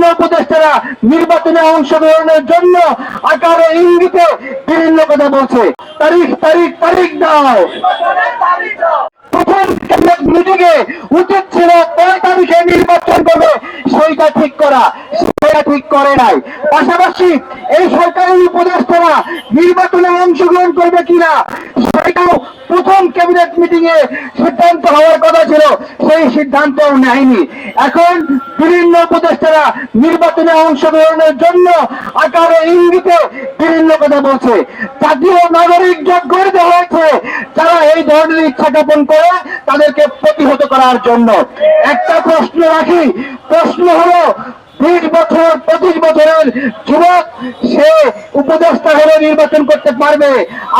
বিভিন্ন উপদেষ্টারা নির্বাচনে অংশগ্রহণের জন্য আকারে ইঙ্গিতে বিভিন্ন কথা বলছে। তারিখ তারিখ তারিখ দাও। উচিত ছিল কয় তারিখে নির্বাচন করবে, সেইটা ঠিক করা। সেটা ঠিক করে নাই। পাশাপাশি এই সরকারের উপদেষ্টারা নির্বাচনে অংশগ্রহণ করবে কিনা ক্যাবিনেট মিটিং এ সিদ্ধান্ত হওয়ার কথা ছিল, সেই সিদ্ধান্ত নেয়নি। এখন বিভিন্ন উপদেষ্টারা নির্বাচনে অংশগ্রহণের জন্য আকারে ইঙ্গিতে বিভিন্ন কথা বলছে। জাতীয় নাগরিক যোগ দেওয়া হয়েছে, যারা এই ধরনের ইচ্ছা জ্ঞাপন করে তাদেরকে প্রতিহত করার জন্য। একটা প্রশ্ন রাখি, প্রশ্ন হলো বিশ বছর, পঁচিশ বছরের যুবক, সে উপদেষ্টা হলে নির্বাচন করতে পারবে।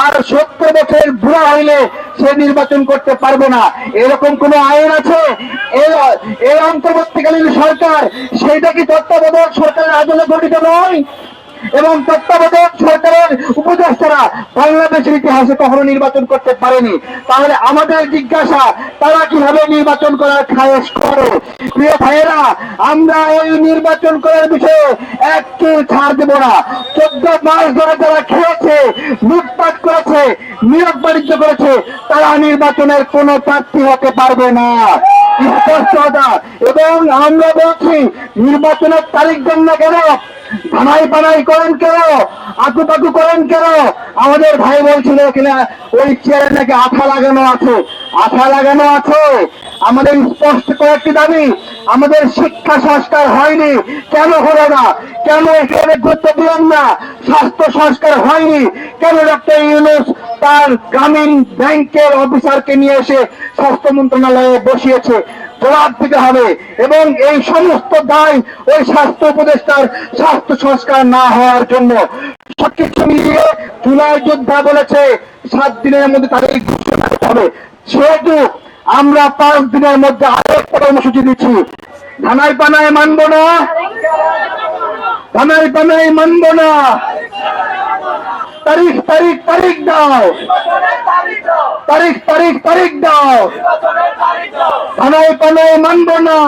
আর সত্তর বছরের বুড়া হইলে সে নির্বাচন করতে পারবে না। এরকম কোন আইন আছে? এই অন্তর্বর্তীকালীন সরকার সেইটা কি তত্ত্বাবধায়ক সরকারের আদলে গঠিত নয়? এবং তত্ত্বাবধায়ক সরকারের উপদেষ্টারা বাংলাদেশের ইতিহাসে কখনো নির্বাচন করতে পারেনি। তাহলে আমাদের জিজ্ঞাসা, তারা কীভাবে নির্বাচন করার খায়েশ করে? প্রিয় ভাইয়েরা, আমরা এই নির্বাচন করার বিষয়ে একটু ছাড় দেব না। চোদ্দ মাস ধরে যারা খেয়েছে, লুটপাট করেছে, নিয়োগ বাণিজ্য করেছে, তারা নির্বাচনের কোনো প্রার্থী হতে পারবে না। এবং আমরা বলছি, নির্বাচনের তারিখ দেন না কেন? ধানাই পানাই করেন কেন? আকু পাকু করেন কেন? আমাদের ভাই বলছিল কিনা ওই চেয়ারে নাকি আঠা লাগানো আছে। আঠা লাগানো আছে। আমাদের স্পষ্ট কয়েকটি দাবি, আমাদের শিক্ষা সংস্কার হয়নি। কেন হলো না? কেন এখানে গুরুত্ব দিলেন না? স্বাস্থ্য সংস্কার হয়নি? কেন ডক্টর ইউনুস তার গ্রামীণ ব্যাংকের অফিসারকে নিয়ে এসে স্বাস্থ্য মন্ত্রণালয়ে বসিয়েছে। জবাব দিতে হবে এবং এই সমস্ত দায় ওই স্বাস্থ্য উপদেষ্টার স্বাস্থ্য সংস্কার না হওয়ার জন্য সবকিছু মিলিয়ে জুলাই যোদ্ধা বলেছে, সাত দিনের মধ্যে তাদের ঘোষণা করতে হবে। সেহেতু আমরা পাঁচ দিনের মধ্যে আরেক কর্মসূচি দিচ্ছি। ধানাই পানায় মানব না? ধানাই পানায় মানবো না? তারিখ তারিখ তারিখ দাও। তারিখ তারিখ তারিখ দাও। থানায় পানায় মানব না।